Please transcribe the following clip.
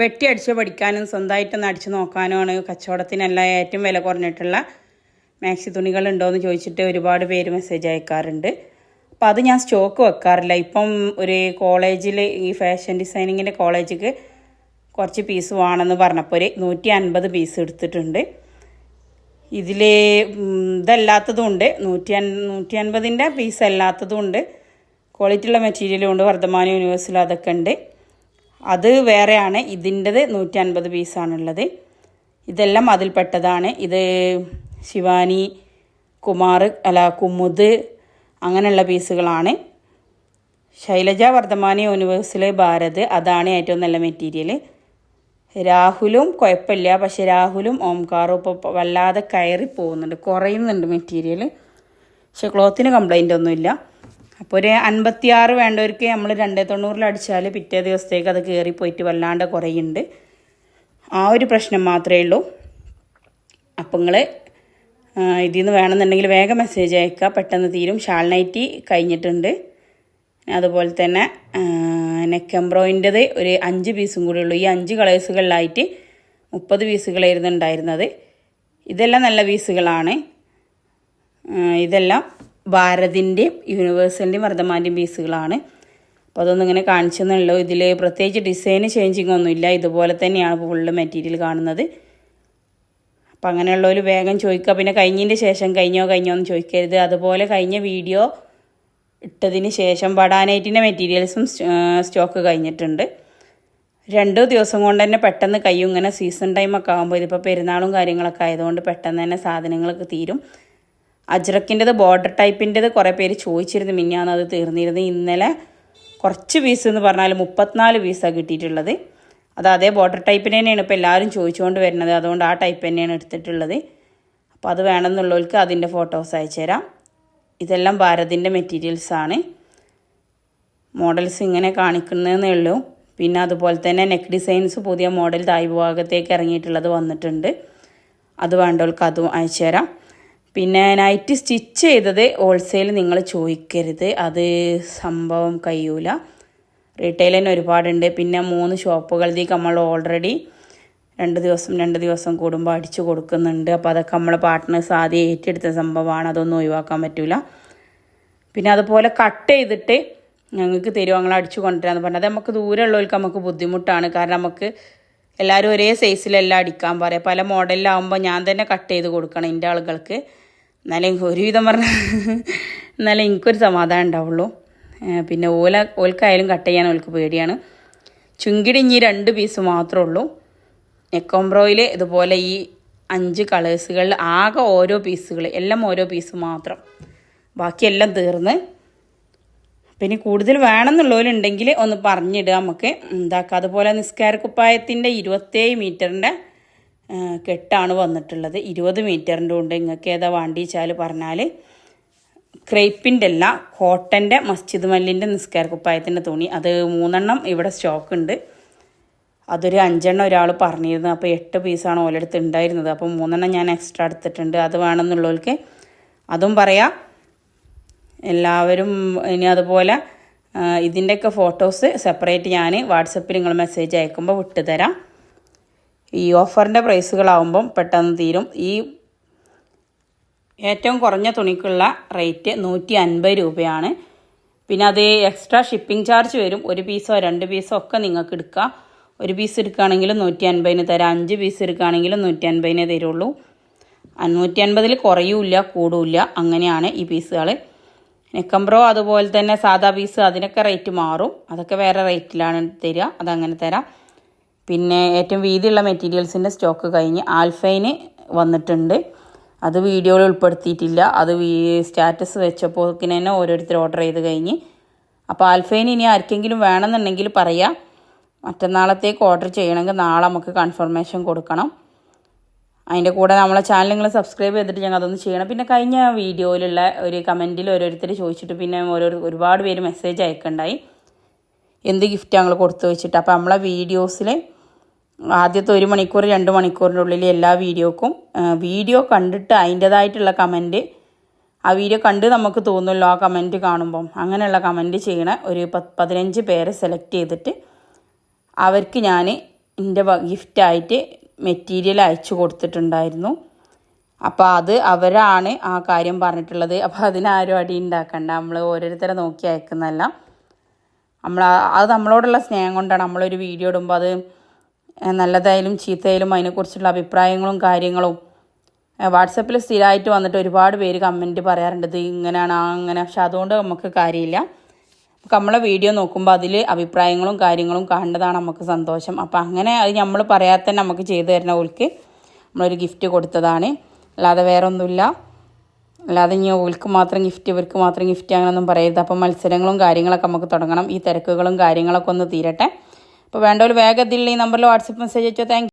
വെട്ടി അടിച്ച് പഠിക്കാനും സ്വന്തമായിട്ടൊന്ന് അടിച്ച് നോക്കാനുമാണ് കച്ചവടത്തിനല്ല ഏറ്റവും വില കുറഞ്ഞിട്ടുള്ള മാക്സി തുണികൾ ഉണ്ടോയെന്ന് ചോദിച്ചിട്ട് ഒരുപാട് പേര് മെസ്സേജ് അയക്കാറുണ്ട്. അപ്പം അത് ഞാൻ സ്റ്റോക്ക് വെക്കാറില്ല. ഇപ്പം ഒരു കോളേജിൽ ഈ ഫാഷൻ ഡിസൈനിങ്ങിന്റെ കോളേജിക്ക് കുറച്ച് പീസ് വേണമെന്ന് പറഞ്ഞപ്പോൾ ഒരു നൂറ്റി അൻപത് പീസ് എടുത്തിട്ടുണ്ട്. ഇതിൽ ഇതല്ലാത്തതും ഉണ്ട് നൂറ്റി അൻ നൂറ്റി അൻപതിന്റെ പീസ് അല്ലാത്തതും ഉണ്ട് ക്വാളിറ്റി ഉള്ള മെറ്റീരിയലും ഉണ്ട്. വർദ്ധമാന യൂണിവേഴ്സിൽ അതൊക്കെ ഉണ്ട്. അത് വേറെയാണ്. ഇതിന്റെത് നൂറ്റി അൻപത് പീസാണുള്ളത്. ഇതെല്ലാം അതിൽപ്പെട്ടതാണ്. ഇത് ശിവാനി കുമാർ അല്ല കുമുദ് അങ്ങനെയുള്ള പീസുകളാണ്. ശൈലജ വർദ്ധമാനി യൂണിവേഴ്സിലെ ഭാരത്. അതാണ് ഏറ്റവും നല്ല മെറ്റീരിയൽ രാഹുലും കുഴപ്പമില്ല. പക്ഷേ രാഹുലും ഓംകാറും ഇപ്പോൾ വല്ലാതെ കയറി പോകുന്നുണ്ട് കുറയുന്നുണ്ട് മെറ്റീരിയൽ പക്ഷെ ക്ലോത്തിന് കംപ്ലൈന്റ് ഒന്നുമില്ല. അപ്പോൾ ഒരു അൻപത്തിയാറ് വേണ്ടവർക്ക് നമ്മൾ രണ്ടേ തൊണ്ണൂറിൽ അടിച്ചാൽ പിറ്റേ ദിവസത്തേക്ക് അത് കയറിപ്പോയിട്ട് വല്ലാണ്ട് കുറയുണ്ട്. ആ ഒരു പ്രശ്നം മാത്രമേ ഉള്ളൂ. അപ്പം നിങ്ങൾ ഇതിൽ നിന്ന് വേണമെന്നുണ്ടെങ്കിൽ വേഗം മെസ്സേജ് അയക്കുക. പെട്ടെന്ന് തീരും. ഷാൾ നൈറ്റി കഴിഞ്ഞിട്ടുണ്ട്. അതുപോലെ തന്നെ നെക്ക് എംബ്രോയിന്റെത് ഒരു അഞ്ച് പീസും കൂടി ഉള്ളൂ. ഈ അഞ്ച് കളേഴ്സുകളിലായിട്ട് മുപ്പത് പീസുകളായിരുന്നു ഉണ്ടായിരുന്നത്. ഇതെല്ലാം നല്ല പീസുകളാണ്. ഇതെല്ലാം ഭാരതിന്റെയും യൂണിവേഴ്സലിന്റെയും വർദ്ധമാന്റെയും പീസുകളാണ് അപ്പോൾ അതൊന്നും ഇങ്ങനെ കാണിച്ചെന്നുള്ളൂ. ഇതിൽ പ്രത്യേകിച്ച് ഡിസൈൻ ചേഞ്ചിങ് ഒന്നുമില്ല. ഇതുപോലെ തന്നെയാണ് ഫുള്ള് മെറ്റീരിയൽ കാണുന്നത്. അപ്പം അങ്ങനെയുള്ളവർ വേഗം ചോദിക്കുക. പിന്നെ കഴിഞ്ഞതിന്റെ ശേഷം കഴിഞ്ഞോ കഴിഞ്ഞോ എന്ന് ചോദിക്കരുത്. അതുപോലെ കഴിഞ്ഞ വീഡിയോ ഇട്ടതിന് ശേഷം ബഡാനൈറ്റിന്റെ മെറ്റീരിയൽസും സ്റ്റോക്ക് കഴിഞ്ഞിട്ടുണ്ട്. രണ്ടു ദിവസം കൊണ്ട് തന്നെ പെട്ടെന്ന് കയ്യും ഇങ്ങനെ സീസൺ ടൈമൊക്കെ ആകുമ്പോൾ ഇതിപ്പോൾ പെരുന്നാളും കാര്യങ്ങളൊക്കെ ആയതുകൊണ്ട് പെട്ടെന്ന് തന്നെ സാധനങ്ങളൊക്കെ തീരും. അജ്രക്കിന്റെത് ബോർഡർ ടൈപ്പിന്റെത് കുറേ പേര് ചോദിച്ചിരുന്നു മിന്നാന്ന് അത് തീർന്നിരുന്നു. ഇന്നലെ കുറച്ച് പീസ് എന്ന് പറഞ്ഞാൽ മുപ്പത്തിനാല് പീസാണ് കിട്ടിയിട്ടുള്ളത്. അത് അതേ ബോർഡർ ടൈപ്പിന് തന്നെയാണ് ഇപ്പോൾ എല്ലാവരും ചോദിച്ചുകൊണ്ട് വരുന്നത്. അതുകൊണ്ട് ആ ടൈപ്പ് തന്നെയാണ് എടുത്തിട്ടുള്ളത്. അപ്പോൾ അത് വേണമെന്നുള്ളവർക്ക് അതിന്റെ ഫോട്ടോസ് അയച്ചു തരാം. ഇതെല്ലാം ഭാരതിന്റെ മെറ്റീരിയൽസാണ് മോഡൽസ് ഇങ്ങനെ കാണിക്കുന്നതെന്നേ ഉള്ളൂ. പിന്നെ അതുപോലെ തന്നെ നെക്ക് ഡിസൈൻസ് പുതിയ മോഡൽ തായ് ഭാഗത്തേക്ക് ഇറങ്ങിയിട്ടുള്ളത് വന്നിട്ടുണ്ട്. അത് വേണ്ടവർക്ക് അതും അയച്ചു തരാം. പിന്നെ നൈറ്റ് സ്റ്റിച്ച് ചെയ്തത് ഹോൾസെയിൽ നിങ്ങൾ ചോദിക്കരുത്. അത് സംഭവം കഴിയൂല. റീറ്റെയിൽ തന്നെ ഒരുപാടുണ്ട്. പിന്നെ മൂന്ന് ഷോപ്പുകളിലേക്ക് നമ്മൾ ഓൾറെഡി രണ്ട് ദിവസം രണ്ട് ദിവസം കൂടുമ്പോൾ അടിച്ചു കൊടുക്കുന്നുണ്ട്. അപ്പോൾ അതൊക്കെ നമ്മളെ പാർട്ട്നേഴ്സ് ആദ്യം ഏറ്റെടുത്ത സംഭവമാണ്. അതൊന്നും ഒഴിവാക്കാൻ പറ്റില്ല പിന്നെ അതുപോലെ കട്ട് ചെയ്തിട്ട് ഞങ്ങൾക്ക് തരുമോ ഞങ്ങൾ അടിച്ചു കൊണ്ടുവരാന്ന് പറഞ്ഞത് നമുക്ക് ദൂരമുള്ളവർക്ക് നമുക്ക് ബുദ്ധിമുട്ടാണ്. കാരണം നമുക്ക് എല്ലാവരും ഒരേ സൈസിലെല്ലാം അടിക്കാൻ പറയാം. പല മോഡലിലാവുമ്പോൾ ഞാൻ തന്നെ കട്ട് ചെയ്ത് കൊടുക്കണം എന്റെ ആളുകൾക്ക്. എന്നാലേ ഒരുവിധം പറഞ്ഞാൽ എന്നാലും എനിക്കൊരു സമാധാനം ഉണ്ടാവുള്ളൂ. പിന്നെ ഓല ഓൽക്കായാലും കട്ട് ചെയ്യാൻ ഓൽക്ക് പേടിയാണ്. ചുങ്കിടി ഇനി രണ്ട് പീസ് മാത്രമേ ഉള്ളൂ. നെക്കോംബ്രോയിൽ ഇതുപോലെ ഈ അഞ്ച് കളേഴ്സുകളിൽ ആകെ ഓരോ പീസുകൾ എല്ലാം ഓരോ പീസ് മാത്രം. ബാക്കിയെല്ലാം തീർന്ന്. പിന്നെ കൂടുതൽ വേണമെന്നുള്ളവരുണ്ടെങ്കിൽ ഒന്ന് പറഞ്ഞിടുക. നമുക്ക് എന്താക്കുക അതുപോലെ നിസ്കാര കുപ്പായത്തിന്റെ ഇരുപത്തേഴ് മീറ്ററിന്റെ കെട്ടാണ് വന്നിട്ടുള്ളത്. ഇരുപത് മീറ്ററിന്റെ ഉണ്ട്. നിങ്ങൾക്ക് ഏതാ വേണ്ടിച്ചാൽ പറഞ്ഞാൽ ക്രേപ്പിന്റെ അല്ല കോട്ടന്റെ മസ്ജിദ് മല്ലിന്റെ നിസ്കാര കുപ്പായത്തിന്റെ തുണി. അത് മൂന്നെണ്ണം ഇവിടെ സ്റ്റോക്ക് ഉണ്ട്. അതൊരു അഞ്ചെണ്ണം ഒരാൾ പറഞ്ഞിരുന്നു. അപ്പോൾ എട്ട് പീസാണ് ഓലെടുത്ത് ഉണ്ടായിരുന്നത് അപ്പോൾ മൂന്നെണ്ണം ഞാൻ എക്സ്ട്രാ എടുത്തിട്ടുണ്ട്. അത് വേണമെന്നുള്ളവർക്ക് അതും പറയാം. എല്ലാവരും ഇനി അതുപോലെ ഇതിന്റെയൊക്കെ ഫോട്ടോസ് സെപ്പറേറ്റ് ഞാൻ വാട്സപ്പിൽ നിങ്ങൾ മെസ്സേജ് അയക്കുമ്പോൾ വിട്ടുതരാം. ഈ ഓഫറിന്റെ പ്രൈസുകളാവുമ്പം പെട്ടെന്ന് തീരും. ഈ ഏറ്റവും കുറഞ്ഞ തുണിക്കുള്ള റേറ്റ് നൂറ്റി അൻപത് രൂപയാണ്. പിന്നെ അത് എക്സ്ട്രാ ഷിപ്പിംഗ് ചാർജ് വരും. ഒരു പീസോ രണ്ട് പീസോ ഒക്കെ നിങ്ങൾക്ക് എടുക്കാം. ഒരു പീസ് എടുക്കുകയാണെങ്കിലും നൂറ്റി അൻപതിന് തരാം. അഞ്ച് പീസ് എടുക്കുകയാണെങ്കിലും നൂറ്റി അൻപതിനെ തരുള്ളൂ. നൂറ്റി അൻപതിൽ കുറയൂല കൂടൂല അങ്ങനെയാണ് ഈ പീസുകൾ നെക്കംബ്രോ അതുപോലെ തന്നെ സാധാ പീസ് അതിനൊക്കെ റേറ്റ് മാറും. അതൊക്കെ വേറെ റേറ്റിലാണ് തരിക. അതങ്ങനെ തരാം. പിന്നെ ഏറ്റവും വീതിയുള്ള മെറ്റീരിയൽസിന്റെ സ്റ്റോക്ക് കഴിഞ്ഞ് ആൽഫൈന് വന്നിട്ടുണ്ട്. അത് വീഡിയോയിൽ ഉൾപ്പെടുത്തിയിട്ടില്ല. അത് സ്റ്റാറ്റസ് വെച്ചപ്പോൾ തന്നെ ഓരോരുത്തർ ഓർഡർ ചെയ്ത് കഴിഞ്ഞ്. അപ്പോൾ ആൽഫൈൻ ഇനി ആർക്കെങ്കിലും വേണമെന്നുണ്ടെങ്കിൽ പറയാം. മറ്റന്നാളത്തേക്ക് ഓർഡർ ചെയ്യണമെങ്കിൽ നാളെ നമുക്ക് കൺഫർമേഷൻ കൊടുക്കണം. അതിന്റെ കൂടെ നമ്മളെ ചാനൽ നിങ്ങൾ സബ്സ്ക്രൈബ് ചെയ്തിട്ട് ഞങ്ങൾ അതൊന്ന് ചെയ്യണം. പിന്നെ കഴിഞ്ഞ വീഡിയോയിലുള്ള ഒരു കമന്റിൽ ഓരോരുത്തർ ചോദിച്ചിട്ട് പിന്നെ ഓരോ ഒരുപാട് പേര് മെസ്സേജ് അയക്കണ്ടായി. എന്ത് ഗിഫ്റ്റ് ഞങ്ങൾ കൊടുത്തു വെച്ചിട്ട്? അപ്പോൾ നമ്മളെ വീഡിയോസിൽ ആദ്യത്തെ ഒരു മണിക്കൂർ രണ്ട് മണിക്കൂറിന്റെ ഉള്ളിൽ എല്ലാ വീഡിയോക്കും വീഡിയോ കണ്ടിട്ട് അതിന്റേതായിട്ടുള്ള കമന്റ് ആ വീഡിയോ കണ്ട് നമുക്ക് തോന്നുമല്ലോ ആ കമന്റ് കാണുമ്പം. അങ്ങനെയുള്ള കമന്റ് ചെയ്യണ ഒരു പത്ത് പതിനഞ്ച് പേരെ സെലക്ട് ചെയ്തിട്ട് അവർക്ക് ഞാൻ എന്റെ ഗിഫ്റ്റായിട്ട് മെറ്റീരിയൽ അയച്ചു കൊടുത്തിട്ടുണ്ടായിരുന്നു. അപ്പോൾ അത് അവരാണ് ആ കാര്യം പറഞ്ഞിട്ടുള്ളത്. അപ്പോൾ അതിനാരും അടി ഉണ്ടാക്കണ്ട. നമ്മൾ ഓരോരുത്തരെ നോക്കി അയക്കുന്നതല്ല. നമ്മൾ അത് നമ്മളോടുള്ള സ്നേഹം കൊണ്ടാണ് നമ്മളൊരു വീഡിയോ ഇടുമ്പോൾ അത് നല്ലതായാലും ചീത്തയായാലും അതിനെക്കുറിച്ചുള്ള അഭിപ്രായങ്ങളും കാര്യങ്ങളും. വാട്സപ്പിൽ സ്ഥിരമായിട്ട് വന്നിട്ട് ഒരുപാട് പേര് കമന്റ് പറയാറുണ്ട്. ഇത് ഇങ്ങനെയാണ് അങ്ങനെ പക്ഷെ അതുകൊണ്ട് നമുക്ക് കാര്യമില്ല. നമ്മളെ വീഡിയോ നോക്കുമ്പോൾ അതിൽ അഭിപ്രായങ്ങളും കാര്യങ്ങളും കാണേണ്ടതാണ് നമുക്ക് സന്തോഷം. അപ്പോൾ അങ്ങനെ അത് നമ്മൾ പറയാതെ തന്നെ നമുക്ക് ചെയ്തു തരുന്ന ഓൾക്ക് നമ്മളൊരു ഗിഫ്റ്റ് കൊടുത്തതാണ്. അല്ലാതെ വേറെ ഒന്നുമില്ല അല്ലാതെ ഇനി ഓൾക്ക് മാത്രം ഗിഫ്റ്റ് ഇവർക്ക് മാത്രം ഗിഫ്റ്റ് അങ്ങനെയൊന്നും പറയരുത്. അപ്പം മത്സരങ്ങളും കാര്യങ്ങളൊക്കെ നമുക്ക് തുടങ്ങണം. ഈ തിരക്കുകളും കാര്യങ്ങളൊക്കെ ഒന്ന് തീരട്ടെ. അപ്പോൾ വേണ്ടവർ വേഗത്തിൽ ഈ നമ്പറിൽ വാട്സപ്പ് മെസ്സേജ് അയച്ചോ. താങ്ക്